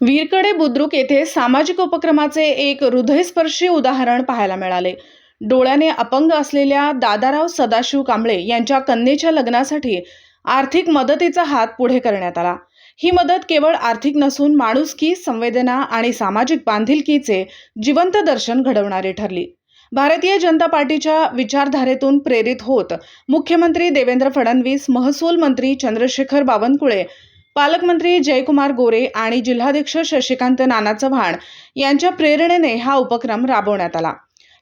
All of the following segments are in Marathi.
वीरकडे बुद्रुक येथे सामाजिक उपक्रमाचे एक हृदयस्पर्शी उदाहरण पाहायला मिळाले. डोळ्याने अपंग असलेल्या दादाराव सदाशिव कांबळे यांच्या कन्येच्या लग्नासाठी आर्थिक मदतीचा हात पुढे करण्यात आला. ही मदत केवळ आर्थिक नसून माणुसकी संवेदना आणि सामाजिक बांधिलकीचे जिवंत दर्शन घडवणारी ठरली. भारतीय जनता पार्टीच्या विचारधारेतून प्रेरित होत मुख्यमंत्री देवेंद्र फडणवीस महसूल मंत्री चंद्रशेखर बावनकुळे पालकमंत्री जयकुमार गोरे आणि जिल्हाध्यक्ष शशिकांत नाना चव्हाण यांच्या प्रेरणेने हा उपक्रम राबवण्यात आला.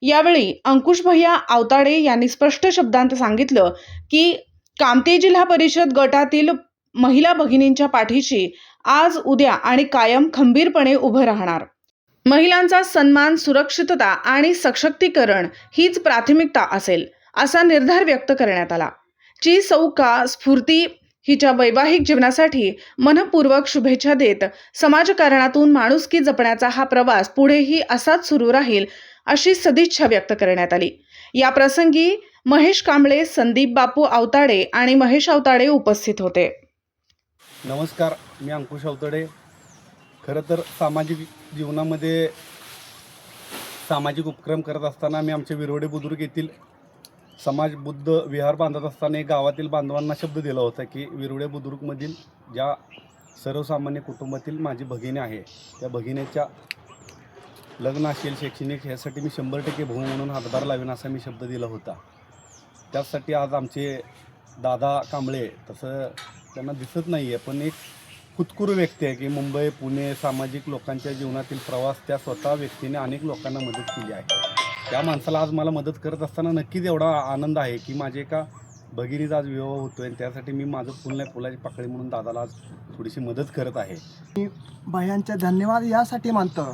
यावेळी अंकुश भैया आवताडे यांनी स्पष्ट शब्दांत सांगितलं की कामती जिल्हा परिषद गटातील महिला भगिनींच्या पाठीशी आज उद्या आणि कायम खंबीरपणे उभं राहणार. महिलांचा सन्मान सुरक्षितता आणि सशक्तीकरण हीच प्राथमिकता असेल असा निर्धार व्यक्त करण्यात आला. ची सौका स्फूर्ती हिच्या वैवाहिक जीवनासाठी मनपूर्वक शुभेच्छा देत समाजकारणातून माणुसकी जपण्याचा हा प्रवास पुढेही असाच सुरू राहील अशी सदिच्छा व्यक्त करण्यात आली. या प्रसंगी महेश कांबळे संदीप बापू आवताडे आणि महेश आवताडे उपस्थित होते. नमस्कार मी अंकुश अवताडे खरं तर सामाजिक जीवनामध्ये सामाजिक उपक्रम करत असताना मी आमच्या विरोडे बुद्रुक येथील समाज बुद्ध विहार बांधत असताना एक गावातील बांधवांना शब्द दिला होता की विरुळे बुद्रुकमधील ज्या सर्वसामान्य कुटुंबातील माझी भगिनी आहे त्या भगिनीच्या लग्न असेल शैक्षणिक ह्यासाठी मी शंभर टक्के भाऊ म्हणून हातभार लावेन असा मी शब्द दिला होता. त्यासाठी आज आमचे दादा कांबळे तसं त्यांना दिसत नाही आहे पण एक कुतकुरू व्यक्ती आहे की मुंबई पुणे सामाजिक लोकांच्या जीवनातील प्रवास त्या स्वतः व्यक्तीने अनेक लोकांना मदत केली आहे. त्या माणसाला आज मला मदत करत असताना नक्कीच एवढा आनंद आहे की माझे एका भगिनीचा आज विवाह होतो आहे आणि त्यासाठी मी माझं फुल नाही फुलाची पाकळी म्हणून दादाला आज थोडीशी मदत करत आहे. मी भयांचा धन्यवाद यासाठी मानतो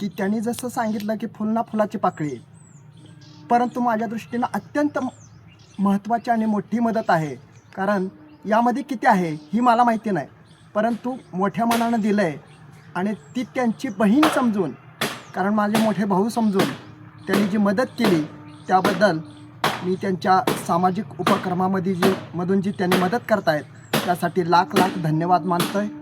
की त्यांनी जसं सांगितलं की फुलना फुलाची पाकळी परंतु माझ्या दृष्टीनं अत्यंत महत्त्वाची आणि मोठी मदत आहे. कारण यामध्ये किती आहे ही मला माहिती नाही. परंतु मोठ्या मनानं दिलं आहे आणि ती त्यांची बहीण समजून कारण माझे मोठे भाऊ समजून त्यांनी जी मदत केली त्याबद्दल मी त्यांच्या सामाजिक उपक्रमामध्ये जी मधून जी त्यांनी मदत करतायत त्यासाठी लाख लाख धन्यवाद मानतो आहे